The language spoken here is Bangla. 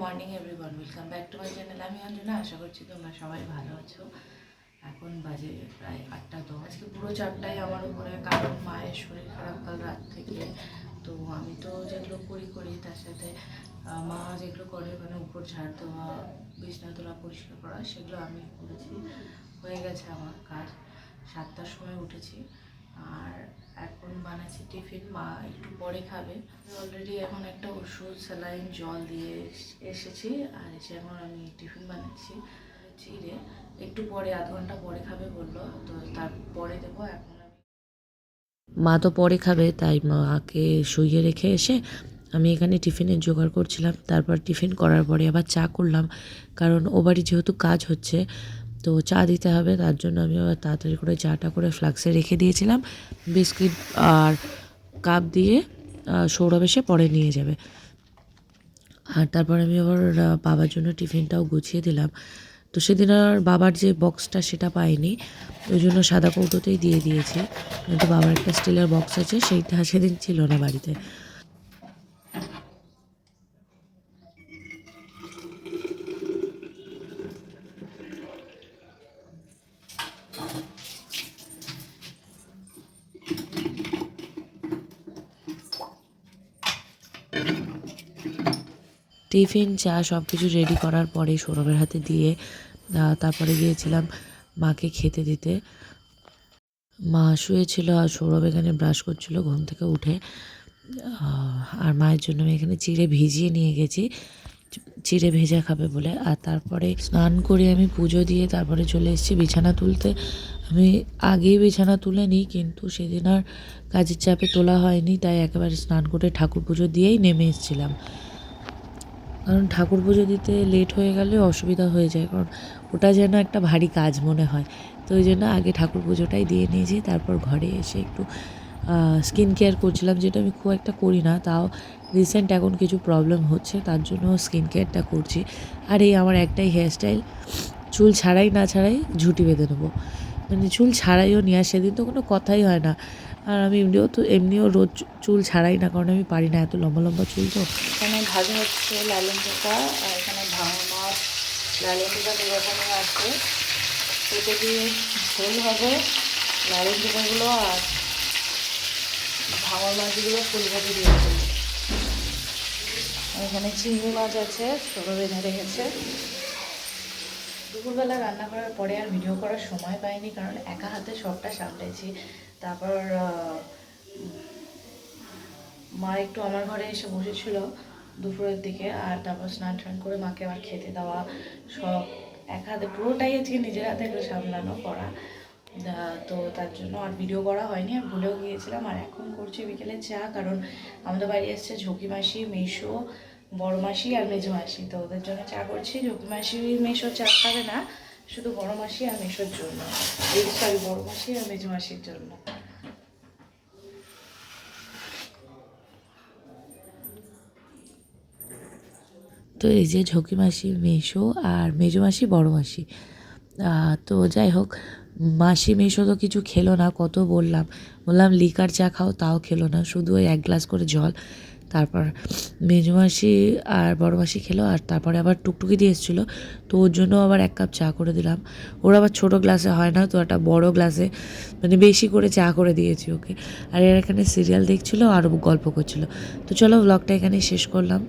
Morning everyone welcome back to my channel আমি অঞ্জনা, আশা করছি তোমরা সবাই ভালো আছো। এখন বাজে প্রায় আটটা তো আজকে পুরো চাপটাই আমার উপরে, কারণ মায়ের শরীর খারাপ কাল রাত থেকে। তো আমি তো যেগুলো করি করি, তার সাথে মা যেগুলো করে মানে উপর ঝাড় দেওয়া, বিছনা তোলা, পরিষ্কার করা, সেগুলো আমি করেছি। হয়ে গেছে আমার কাজ। সাতটার সময় উঠেছি। আর এখন বানাচ্ছি টিফিন, মা একটু পরে খাবে। অলরেডি এখন একটা ওষুধ স্যালাইন জল দিয়ে এস- এসেছি। আর এসে এখন আমি টিফিন বানাচ্ছি চিড়ে একটু পরে, আধ ঘণ্টা পরে খাবে বলল, তো তারপরে দেবো। এখন মা তো পরে খাবে, তাই মাকে শুইয়ে রেখে এসে আমি এখানে টিফিনের জোগাড় করছিলাম। তারপর টিফিন করার পরে আবার চা করলাম, কারণ ও বাড়ি যেহেতু কাজ হচ্ছে তো চা দিতে হবে, তার জন্য আমি আবার তাড়াতাড়ি করে চাটা করে ফ্লাক্সে রেখে দিয়েছিলাম। বিস্কিট আর কাপ দিয়ে সৌরভ এসে পরে নিয়ে যাবে। আর তারপর আমি আবার বাবার জন্য টিফিনটাও গুছিয়ে দিলাম। তো সেদিন আর বাবার যে বক্সটা সেটা পাইনি, ওই জন্য সাদা কৌটোতেই দিয়ে দিয়েছি। কিন্তু বাবার একটা স্টিলের বক্স আছে, সেইটা সেদিন ছিল না বাড়িতে। টিফিন, চা সব কিছু রেডি করার পরে সৌরভের হাতে দিয়ে তারপরে গিয়েছিলাম মাকে খেতে দিতে। মা শুয়েছিল আর সৌরভ এখানে ব্রাশ করছিল, ঘুম থেকে উঠে। আর মায়ের জন্য আমি এখানে চিড়ে ভিজিয়ে নিয়ে গেছি। চিড়ে ভেজা খাবে বলে। আর তারপরে স্নান করে আমি পুজো দিয়ে তারপরে চলে এসেছি বিছানা তুলতে। আমি আগেই বিছানা তুলে নিই, কিন্তু সেদিন আর কাজের চাপে তোলা হয়নি, তাই একেবারে স্নান করে ঠাকুর পুজো দিয়েই নেমে এসেছিলাম। কারণ ঠাকুর পুজো দিতে লেট হয়ে গেলে অসুবিধা হয়ে যায়, কারণ ওটা যেন একটা ভারী কাজ মনে হয়। তো ওই জন্য আগে ঠাকুর পুজোটাই দিয়ে নিয়েছি, তারপর ঘরে এসে একটু স্কিন কেয়ার করছিলাম, যেটা আমি খুব একটা করি না। তাও রিসেন্ট এখন কিছু প্রবলেম হচ্ছে, তার জন্য স্কিন কেয়ারটা করছি। আর এই আমার একটাই হেয়ারস্টাইল চুল ছাড়াই না ছাড়াই ঝুঁটি বেঁধে নেব। মানে চুল ছাড়াইও নিয়ে আর সেদিন তো কোনো কথাই হয় না। আর আমি এমনিও তো, এমনিও রোজ চুল ছাড়াই না, কারণ আমি পারি না এত লম্বা লম্বা চুল তো। এখানে ভাজা হচ্ছে লালন পোকা আর এখানে ভাঙা মাছ লালন পোকা দু রকমের আছে। কেটে দিয়ে ঝোল হবে লালন পোকাগুলো আর ভাঙা মাছগুলো ফুলকপি দিয়ে দেবো। এখানে চিংড়ি মাছ আছে সরবে ধরে গেছে দুপুরবেলা রান্না করার পরে আর ভিডিও করার সময় পাইনি, কারণ একা হাতে সবটা সামলেছি। তারপর মা একটু আমার ঘরে এসে বসেছিল দুপুরের দিকে, আর তারপর স্নান টান করে মাকে আবার খেতে দেওয়া, সব এক হাতে পুরোটাই আজকে নিজের হাতে একটু সামলানো করা। তো তার জন্য আর ভিডিও করা হয়নি আর ভুলেও গিয়েছিলাম। আর এখন করছি বিকেলে চা, কারণ আমাদের বাড়ি এসছে ঝুঁকি মাসি, মেশো, বড় মাসি আর মেজো মাসি। তো ওদের জন্য চা করছি। ঝুঁকি মাসি, মেশো চা খাবে না, শুধু বড় মাসি আর মেশোর জন্য। এই সরি বড় মাসি আর মেজো মাসির জন্য। তো এই যে ঝকি মাসি, মেশো আর মেজো মাসি, বড় মাসি। তো যাই হোক মাসি মেশো তো কিছু খেলো না, কত বললাম। বললাম, লিকার চা খাও, তাও খেলো না, শুধু ওই এক গ্লাস করে জল। তারপর মেজো মাসি আর বড় মাসি খেলো, আর তারপরে আবার টুকটুকি দিয়ে এসেছিল। তো ওর জন্য আবার এক কাপ চা করে দিলাম। ওর আবার ছোটো গ্লাসে হয় না, তো একটা বড় গ্লাসে মানে বেশি করে চা করে দিয়েছি ওকে। আর এর এখানে সিরিয়াল দেখছিলো আর গল্প করছিল। তো চলো ব্লগটা এখানে শেষ করলাম।